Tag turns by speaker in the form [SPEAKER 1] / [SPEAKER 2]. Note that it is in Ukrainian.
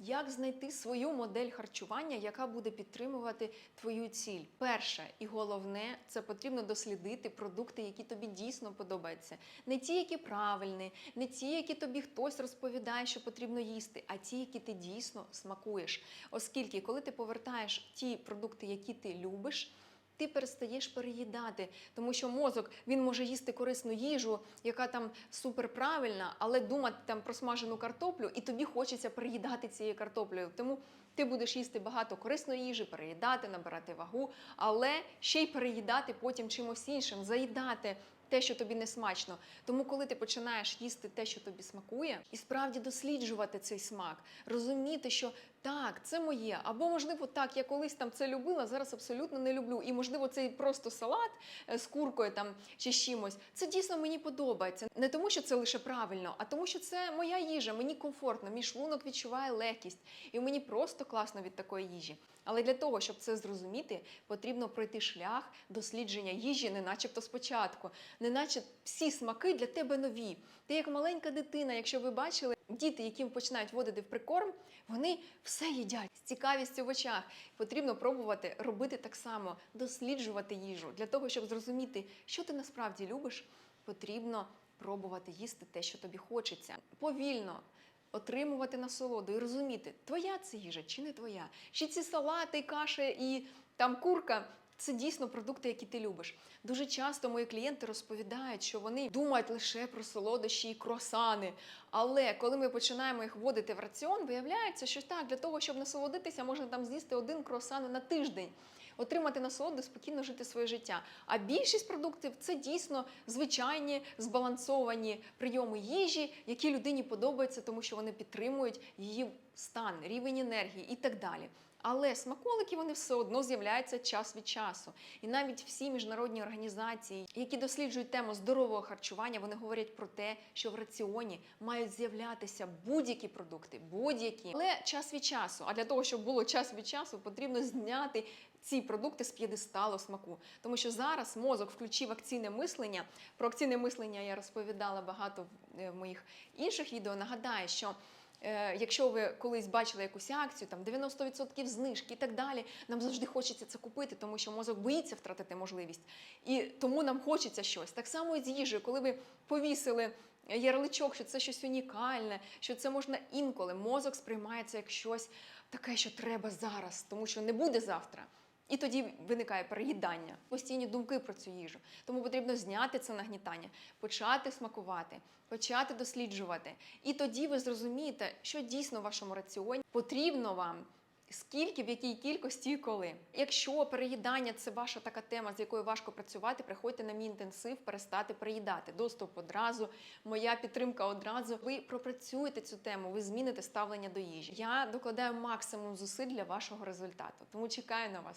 [SPEAKER 1] Як знайти свою модель харчування, яка буде підтримувати твою ціль? Перше і головне це потрібно дослідити продукти, які тобі дійсно подобаються. Не ті, які правильні, не ті, які тобі хтось розповідає, що потрібно їсти, а ті, які ти дійсно смакуєш. Оскільки, коли ти повертаєш ті продукти, які ти любиш. Ти перестаєш переїдати, тому що мозок він може їсти корисну їжу, яка там суперправильна, але думати там про смажену картоплю, і тобі хочеться переїдати цією картоплею. Тому ти будеш їсти багато корисної їжі, переїдати, набирати вагу, але ще й переїдати потім чимось іншим, заїдати. Те, що тобі не смачно. Тому, коли ти починаєш їсти те, що тобі смакує, і справді досліджувати цей смак, розуміти, що так, це моє, або можливо так, я колись там це любила, зараз абсолютно не люблю. І можливо, цей просто салат е, з куркою там чи чимось. Це дійсно мені подобається. Не тому, що це лише правильно, а тому, що це моя їжа, мені комфортно, мій шлунок відчуває легкість, і мені просто класно від такої їжі. Але для того, щоб це зрозуміти, потрібно пройти шлях дослідження їжі, не начебто спочатку, не наче всі смаки для тебе нові. Ти як маленька дитина, якщо ви бачили, діти, яким починають вводити в прикорм, вони все їдять з цікавістю в очах. Потрібно пробувати робити так само, досліджувати їжу для того, щоб зрозуміти, що ти насправді любиш, потрібно пробувати їсти те, що тобі хочеться. Повільно. Отримувати насолоду і розуміти, твоя це їжа чи не твоя. Чи ці салати, каші і там курка це дійсно продукти, які ти любиш. Дуже часто мої клієнти розповідають, що вони думають лише про солодощі і круасани. Але коли ми починаємо їх вводити в раціон, виявляється, що так, для того, щоб насолодитися, можна там з'їсти один круасан на тиждень. Отримати насолоду, спокійно жити своє життя. А більшість продуктів це дійсно звичайні збалансовані прийоми їжі, які людині подобаються, тому що вони підтримують її стан, рівень енергії і так далі. Але смаколики вони все одно з'являються час від часу. І навіть всі міжнародні організації, які досліджують тему здорового харчування, вони говорять про те, що в раціоні мають з'являтися будь-які продукти, будь-які. Але час від часу. А для того, щоб було час від часу, потрібно зняти ці продукти з п'єдесталу смаку. Тому що зараз мозок включив акційне мислення. Про акційне мислення я розповідала багато в е, моїх інших відео. Нагадаю, що Якщо ви колись бачили якусь акцію, там 90% знижки і так далі, нам завжди хочеться це купити, тому що мозок боїться втратити можливість. І тому нам хочеться щось. Так само і з їжею, коли ви повісили ярличок, що це щось унікальне, що це можна інколи. Мозок сприймає це як щось таке, що треба зараз, тому що не буде завтра. І тоді виникає переїдання, постійні думки про цю їжу. Тому потрібно зняти це нагнітання, почати смакувати, почати досліджувати. І тоді ви зрозумієте, що дійсно в вашому раціоні потрібно вам. Скільки, в якій кількості і коли. Якщо переїдання це ваша така тема, з якою важко працювати, приходьте на мій інтенсив, перестати переїдати. Доступ одразу, моя підтримка одразу. Ви пропрацюєте цю тему, ви зміните ставлення до їжі. Я докладаю максимум зусиль для вашого результату. Тому чекаю на вас.